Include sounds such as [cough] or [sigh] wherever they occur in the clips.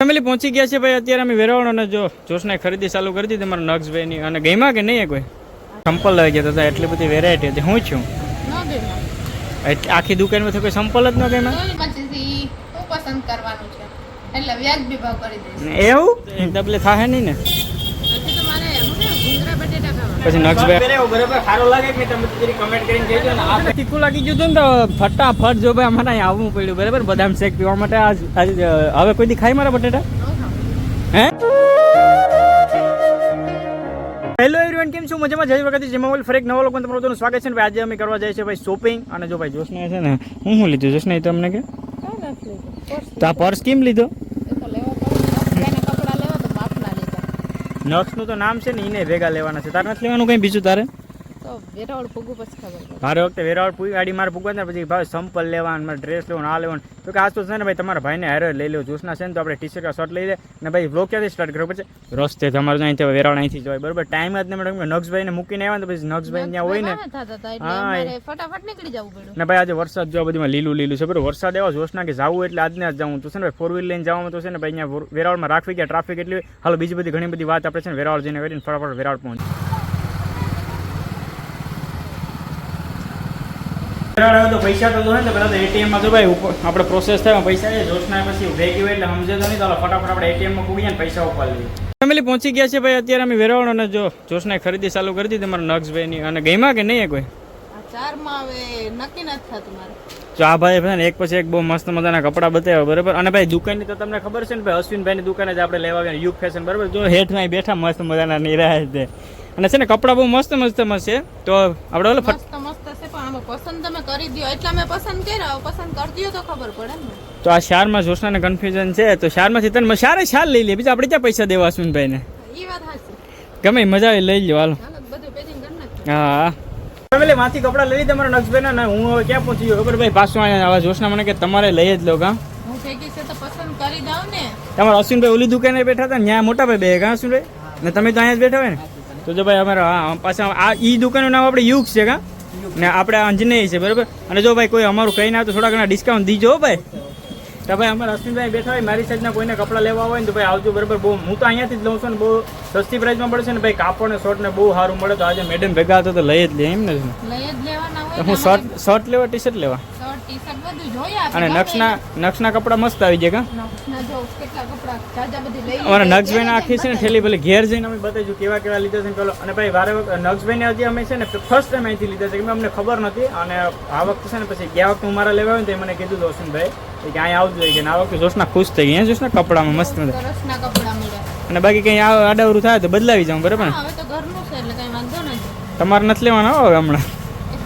Family પહોંચી ગયા છે ભાઈ અત્યારે અમે વેરાવળ અને જો જોશને ખરીદી ચાલુ કરી દીધી મારા નક્ષભાઈની અને ગઈમાં કે નહીં કોઈ? સંપલ લઈ ગયા હતા એટલી બધી વેરાયટી હતી. હું છું? આખી દુકાનમાં તો કોઈ સંપલ જ ન ગઈમાં એવું? ડબલે થાય નહીં ને પછી તો મારે શું કે ભૂંગળા બટેટા ખાવા પછી નક્ષભાઈ બરાબર સારો લાગે કે તમે જરી કમેન્ટ કરીને કહેજો ને. આ તીખું લાગી ગયું હતું ને તો ફટાફટ જો ભાઈ અમારે અહીંયા આવવું પડ્યું બરાબર? બદામ શેક પીવા માટે આજ હવે કોઈ દી ખાઈ મારા બટેટા? હે? હેલો એવરીવન કેમ છો? મજામાં? જય વખત જેમાં બોલ ફરેક નવા લોકો તમારું બધાનું સ્વાગત છે ને આજે અમે કરવા જઈએ છે ભાઈ શોપિંગ અને જો ભાઈ જોશને છે ને હું શું લીધું? જોશને નહીં તમને કે? તો આ પર્સ કેમ લીધો એ તો લેવા પડે ને કપડાં લેવા તો માપના નક્ષનું તો નામ છે ને એને ભેગા લેવાના છે. તારે નથી લેવાનું કંઈ બીજું તારે? વેરાવળ પૂગું પછી ખબર પડે. મારે વખતે વેરાવળ પૂરી ગાડી મારે પૂગવા ને પછી ભાઈ સંપલ લેવાનું મારે ડ્રેસ લેવાનું આ લેવાનું તો કે આજ તો છે ને ભાઈ તમારા ભાઈને હારે લઈ લો જોશના છે ને તો આપણે ટી શર્ટ શર્ટ લઈ લે ને ભાઈ બ્લોક ક્યાંથી સ્ટાર્ટ કર્યો પછી રસ્તે તમારે અહીંથી વેરાવળ અહીંથી જવાય બરોબર ટાઈમ જ નહીં મેડમ નક્ષભાઈને મૂકીને આવ્યા ને તો પછી નક્ષભાઈ ત્યાં હોય ને. હા, ફટાફટ નીકળી જવું પડ્યું. ને ભાઈ આજે વરસાદ જો આ બધીમાં લીલું લીલું છે. બરોબર વરસાદ એવો જોશના કે જવું એટલે આજને જ જવું. તો છે ને ભાઈ ફોર વ્હીલ લઈને જવામાં તો છે ને ભાઈ અહીંયા વેરાવળમાં રાખવી ગયા ટ્રાફિક એટલી હાલ બીજી બધી ઘણી બધી વાત આપણે છે ને વેરાવળ જઈને કરીને ફટાફટ વેરાવળ પહોંચ વેરાવળ તો પૈસા તો ને તો પહેલાં તો એટીએમમાં તો ભાઈ આપણે પ્રોસેસ થાય પૈસા એ જોશના પછી ભેગી હોય એટલે સમજે તો નહીં તો ફટાફટ આપણે એટીએમમાં પૂગીએ ને પૈસા ઉપાડી લઈએ. ફેમિલી પહોંચી ગયા છે ભાઈ અત્યારે અમે વેરાવળ અને જો જોશને ખરીદી ચાલુ કરી દીધી મારા નક્ષભાઈની અને ગઈમાં કે નહીં કોઈ? ચારમાં નક્કી નથી થતું મારે. જો આ ભાઈ ભાઈ એક પછી એક બહુ મસ્ત મજાના કપડાં બતાવ્યા બરાબર? અને ભાઈ દુકાનની તો તમને ખબર છે ને ભાઈ અશ્વિનભાઈની દુકાને જ આપણે લેવા આવ્યા યુગ ફેશન બરાબર? જો હેઠમાં બેઠા મસ્ત મજાના નિરાશ છે. અને છે ને કપડાં બહુ મસ્ત મસ્ત મસ્ત છે. તો આપણે ઓલો ફટ મસ્ત મસ્ત છે પણ આમાં પસંદ તમે કરી દો એટલે મેં પસંદ કર્યા હવે પસંદ કરી દો તો ખબર પડે ને તો આ શારમાં જોશનાને કન્ફ્યુઝન છે તો શારમાંથી તને શારે શાર લઈ લે બીજા આપણે ક્યાં પૈસા દેવા ભાઈને એ વાત હાચી. ગમે મજા આવે લઈ લો હાલો. બધું પેકિંગ કરી નાખ્યું હા. ફેમિલી માંથી કપડાં લઈ લીધા મારા નક્ષભાઈના ને હું હવે ક્યાં પહોંચી ગયો? ખબર ભાઈ પાછું અહીંયા આવા જોશના મને કે તમારે લઈ જ લો કા? હું ભેગી છે તો પસંદ કરી દઉં ને. તમારા અશ્વિનભાઈ ઓલી દુકાને બેઠા હતા ત્યાં મોટા ભાઈ બે કા અશ્વિનભાઈ? ને તમે તો અહીંયા જ બેઠા હોય ને? તો જો ભાઈ અમારા હા પાછા આ ઈ દુકાનનું નામ આપણે યુગ છે કા? ને આપણે અંજનેય છે બરાબર? અને જો ભાઈ કોઈ અમારું કંઈ ના તો થોડા ઘણા ડિસ્કાઉન્ટ દીજો ભાઈ. તો ભાઈ અમારા અશ્વિનભાઈ બેઠા હોય મારી સાઈડના કોઈને કપડાં લેવા હોય ને તો ભાઈ આવજો બરાબર? બહુ હું તો અહીંયાથી જ લઉં છું ને બહુ સસ્તી પ્રાઇસમાં પડે છે ને ભાઈ કાપડ ને શર્ટ ને બહુ સારું મળે તો આજે મેડમ ભેગા હતો તો લઈ જ લે એમ ને. હું શર્ટ શર્ટ લેવા ટી શર્ટ લેવા? અને નક્ષના નક્ષના કપડાં મસ્ત આવી જાય અમારા નક્ષભાઈને આખી છે ને ઠેલી ભલે ઘેર જઈને અમે બતાવીશું કેવા કેવા લીધા છે ને પેલો અને ભાઈ વારે વખત નક્ષભાઈને હજી અમે છે ને ફર્સ્ટ ટાઈમ અહીંથી લીધા છે. કે અમને ખબર નથી. અને આ વખતે છે ને પછી ગયા વખતે હું મારા લેવા આવ્યો ને તો એ મને કીધું દોશનભાઈ કે અહીંયા આવતું હોય કે આ વખતે જોશના ખુશ થઈ ગયા. જોશના કપડામાં મસ્ત અને બાકી કંઈ આ આડાવરું થાય તો બદલાવી જાઉં બરાબર ને? તમારે નથી લેવાના હવે હમણાં.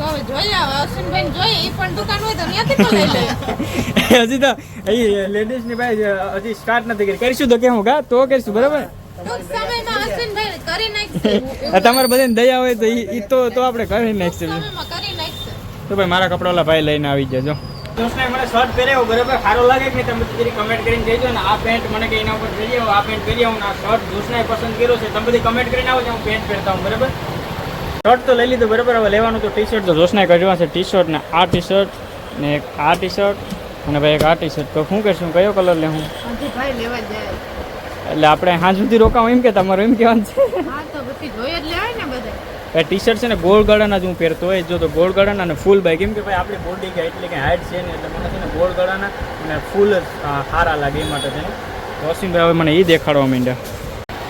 [laughs] હજી તો અહીં લેડીઝની ભાઈ હજી સ્ટાર્ટ નથી કરી. કરીશું તો કેવું કા તો કરીશું બરાબર? [laughs] તમારે બધાને દયા હોય તો ઈ તો તો આપણે કરી નાખશું. સમયમાં તો ભાઈ મારા કપડાવાળા ભાઈ લઈને આવી જજો દોસ્તને મને શર્ટ પહેર્યો બરાબર? સારો લાગે કે તમે બધી કમેન્ટ કરીને કહેજો ને આ પેન્ટ મને કે એના ઉપર પહેરી આવો આ પેન્ટ પહેરી આવું આ શર્ટ દોસ્તને પસંદ કર્યો છે. તમે બધી કમેન્ટ કરીને આવો કે હું પેન્ટ પહેરતા હું બરાબર? શર્ટ તો લઈ લીધું બરાબર? હવે લેવાનું તો ટી શર્ટ તો દોસ્તને કરવા છે ટી શર્ટ ને આ ટી શર્ટ ને એક આ ટી શર્ટ અને ભાઈ એક આ ટી શર્ટ તો શું કરશું કયો કલર લેવું? હું ભાઈ એટલે આપણે હાજ સુધી રોકાવું એમ કે તમારું એમ કહેવાનું છે? ટી શર્ટ છે ને ગોળ ગળાના જ હું પહેરતો હોય. જો તો ગોળ ગળાના અને ફૂલ બાય કેમ કે ભાઈ આપણી બોડી કે એટલી કે હાઈટ છે ને એટલે મને છે ને ગોળ ગળાના અને ફૂલ સારા લાગે એ માટે છે ને. રોશનભાઈ હવે મને એ દેખાડવા માંડ્યા.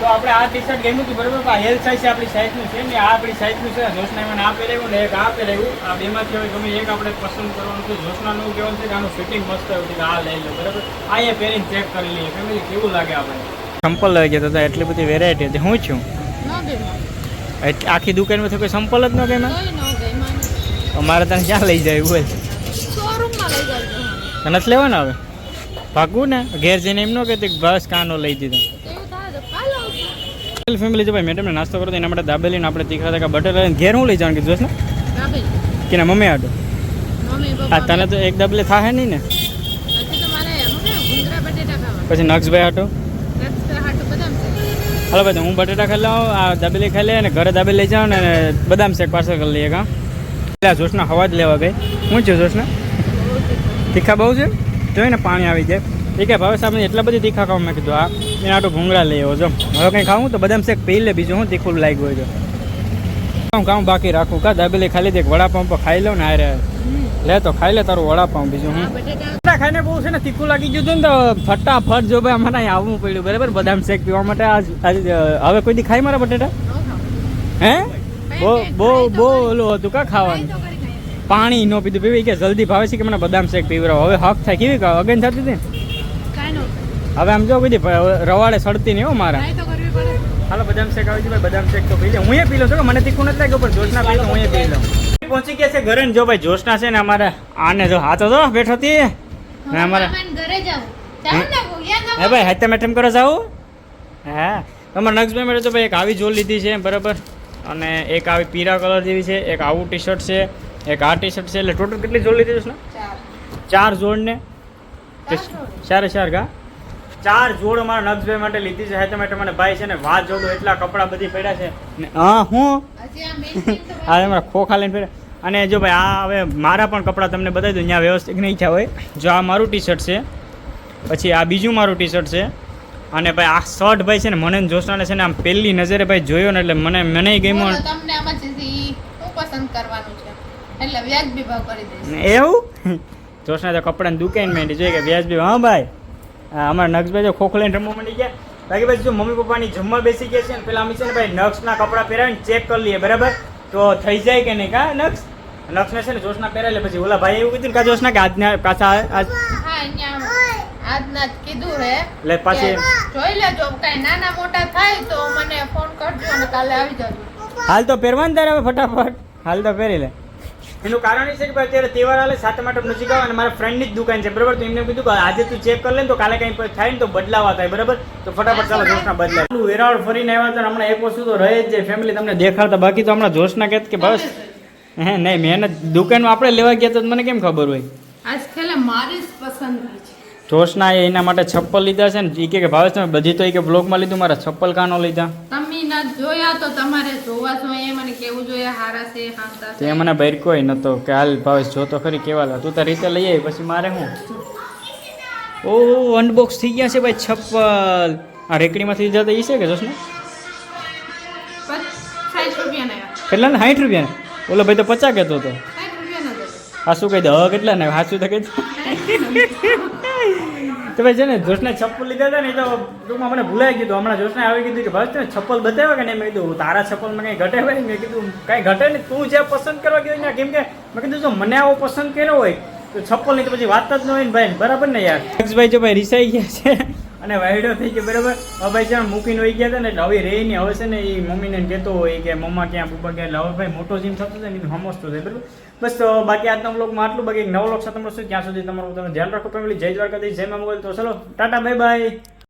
તો આપણે આ ટી શર્ટ ગમ્યું હતું બરાબર? આ હેલ સાઇઝ આપણી સાઇઝનું છે ને આ આપણી સાઇઝનું છે જોશના મને આ પહેરાવ્યું ને એક આ પહેરાવ્યું આ બેમાંથી હવે ગમે એક આપણે પસંદ કરવાનું છે જોશનાનું કહેવાનું છે કે આનું ફિટિંગ મસ્ત આવ્યું છે આ લઈ લો બરાબર? આ એ પહેરીને ચેક કરી લઈએ. ફેમિલી કેવું લાગે આપણે સંપલ લઈ ગયા હતા એટલી બધી વેરાયટી હતી. હું છું? આખી દુકાનમાં તો કોઈ સંપલ જ ન ગઈ અમારે તને ક્યાં લઈ જાય બોલ તને નથી લેવાના હવે? ભાગવું ને? ઘેર જઈને એમ ન કહેતી કે બસ કાનો લઈ દીધો એવું થાય તો કાલ આવશે ફેમિલી છે ભાઈ મેડમને નાસ્તો કરો એના માટે દાબેલીને આપણે તીખા તીખા બટર લઈને ઘેર હું લઈ જવાનું કીધું છે ને? કે ના મમ્મી આડો? હા તને તો એક દાબેલી થાય નહીં ને? પછી નક્ષભાઈ આટો હાલો ભાઈ હું બટેટા ખાઈ લઉં આ દાબેલી ખાઈ લે અને ઘરે દાબેલી લઈ જાઉં ને બદામ શેક પાર્સલ કરી લઈએ કાં? એટલે જોશના હવા જ લેવા ગઈ. હું છું જોશના? તીખા બહુ છે? જોઈ ને પાણી આવી જાય. એ કે ભાવે સામે એટલા બધી તીખા ખાવા મેં કીધું, આ એને આટલું ભૂંગળા લઈ આવો, જો. હવે કંઈ ખાવું તો બદામ શેક પી લે, બીજું હું તીખું લાગ્યું હોય તો. કામ કામ બાકી રાખું, કા દાબેલી ખાલી દે વડાપાઉં પર ખાઈ લઉં ને હારે લે તો ખાઈ લે તારું વડાપાઉં, બીજું હું. ખાઈને બહુ છે ને તીખું લાગી ગયું હતું ને તો ફટાફટ જો ભાઈ અમારે અહીં આવવું પડ્યું, બરાબર? બદામ શેક પીવા માટે આજ હવે કોઈ દી ખાઈ મારા બટેટા? હે? બહુ બહુ બહુ ઓલું હતું કા ખાવાનું? પાણી ન પીધું, પીવી કે જલ્દી ભાવે છે કે મને બદામ શેક પીવરાવો હવે હક થાય, કેવી અગેન થતી હતી ને? હવે આમ જો દી રવાડે સડતી નહીં હો મારા. હાલો બદામ શેક આવી ભાઈ બદામ શેક તો પી લે. હું એ પી લઉં છું મને તીખું નથી લાગ્યું પણ જોશના પી હું એ પી લઉં. પહોંચી ગયા છે ઘરે ને જો ભાઈ જોશના છે ને અમારે આને જો હાથો હતો બેઠો હતી ને અમારે ઘરે જાવ હે ભાઈ હાથે મેઠમ કરો જાવ હા? તમારે નક્ષભાઈ મેળે તો ભાઈ એક આવી જોડ લીધી છે બરાબર? અને એક આવી પીળા કલર જેવી છે એક આવું ટી શર્ટ છે એક આ ટી શર્ટ છે. એટલે ટોટલ કેટલી જોડ લીધી છે ચાર. જોડ ને. ચારે ચાર ગા ચાર જોડ મારા નક્ષભાઈ માટે લીધી છે હાથે માટે મને ભાઈ છે ને વાત જોડો એટલા કપડાં બધી પડ્યા છે. હા હું? હા અમારા ખોખા લઈને ફેરે અને જો ભાઈ આ હવે મારા પણ કપડાં તમને બતાવી દઉં ત્યાં વ્યવસ્થિત નહીં થયા હોય. જો આ મારું ટી શર્ટ છે પછી આ બીજું મારું ટી શર્ટ છે. અને ભાઈ આ શર્ટ ભાઈ છે ને મને જોશનાને છે ને આમ પહેલી નજરે ભાઈ જોયો ને એટલે મને મને ગમ્યો તમને આમાં પસંદ કરવાનું છે. એટલે વ્યાજબી ભાવ કરી દઈશ. એવું? જોશના તો કપડાની દુકાન માંડી જોઈએ કે વ્યાજબી હા ભાઈ? અમારા નક્ષભાઈ જો ખોખો લઈને રમવા માંડી ગયા. બાકી ભાઈ જો મમ્મી પપ્પાની જમવા બેસી ગયા છે ને પેલા અમે છે ને ભાઈ નક્ષના કપડાં પહેરાવીને ચેક કરી લઈએ બરાબર? તો થઈ જાય કે નહીં? કા નક્ષ નક્ષને છે ને જોશના પહેરાય લે પછી ઓલા ભાઈ એવું કીધું ને કા જોશના કે આજના પાછા આજ આજના જ કીધું હે. એટલે પાછી જોઈ લેજો કઈ નાના મોટા થાય તો મને ફોન કરજો અને કાલે આવી જજો. હાલ તો પહેરવાનું તારે હવે ફટાફટ. હાલ તો પહેરી લે. એનું કારણ એ છે કે અત્યારે તહેવાર આવે સાતમ આઠમ નજીક આવે અને મારા ફ્રેન્ડની જ દુકાન છે બરાબર? તો એમને કીધું કે આજે તું ચેક કરી લે ને તો કાલે કંઈ થાય ને તો બદલાવા થાય બરાબર? તો ફટાફટ ચાલો જોશના બદલાય. વેરાવળ ફરીને આવ્યા હતા હમણાં એક વસ્તુ તો રહે જ છે ફેમિલી તમને દેખાડતા બાકી તો હમણાં જોશના કહેત કે બસ. હે નહીં મહેનત દુકાનમાં આપણે લેવા ગયા તો મને કેમ ખબર હોય? આજ ખેલે મારી જ પસંદ જોશના એના માટે છપ્પલ લીધા છે ને એ કે ભાવેશ તમે બધી તો એ કે બ્લોગમાં લીધું મારા છપ્પલ કાનો લીધા. તમે ના જોયા તો તમારે જોવા જોઈએ મને કેવું જોઈએ હારા છે તે મને નતો કે હાલ ભાવેશ જો તો ખરી કેવા લા તું તો રીતે લઈ આવી પછી મારે શું ઓ અનબોક્સ થઈ ગયા છે ભાઈ છપ્પલ. આ રેકડીમાંથી લીધા તો એ છે કે જોશ ને રૂપિયા કેટલા ને સાઠ રૂપિયા ઓલો ભાઈ તો પચાસ કહેતો હતો. ના શું કહી દે? કેટલા ને સાચું તો કહી [laughs] તો ભાઈ છે ને, જોશને છપ્પલ લીધા હતા ને, એ તો ટૂંકમાં મને ભૂલાઈ ગયું હમણાં જોશને આવી કીધું કે, ભાઈ, તને ચપ્પલ બતાવ્યા કે નહીં? મેં કીધું તારા છપ્પલમાં કંઈ ઘટે હોય? મેં કીધું, કાંઈ ઘટે નહીં, તું જે પસંદ કરવા કીધું ને કેમ કે? મેં કીધું, જો મને આવો પસંદ કર્યો હોય, તો ચપ્પલ નહીં તો પછી વાત જ ન હોય ને ભાઈ. બરાબર ને યાર? ભાઈ જો ભાઈ રિસાઈ ગયા છે. અને વાયડો થઈ ગયો, બરાબર? હવે ભાઈ જ્યાં મૂકીને વહી ગયા હતા ને, એટલે હવે રે ને હવે છે ને એ મમ્મીને કહેતો હોય કે મમ્મા ક્યાં પપ્પા ક્યાં એટલે હવે ભાઈ મોટો જીમ થતો છે ને સમજતો થાય, બરાબર? બસ, તો બાકી આજના બ્લોગમાં આટલું, બાકી નવો બ્લોગ સાથે મળશું. ત્યાં સુધી તમારું તમે ધ્યાન રાખો ફેમિલી જય દ્વારકાધીશ, જય મા બોલ તો ચલો, ટાટા બાય બાય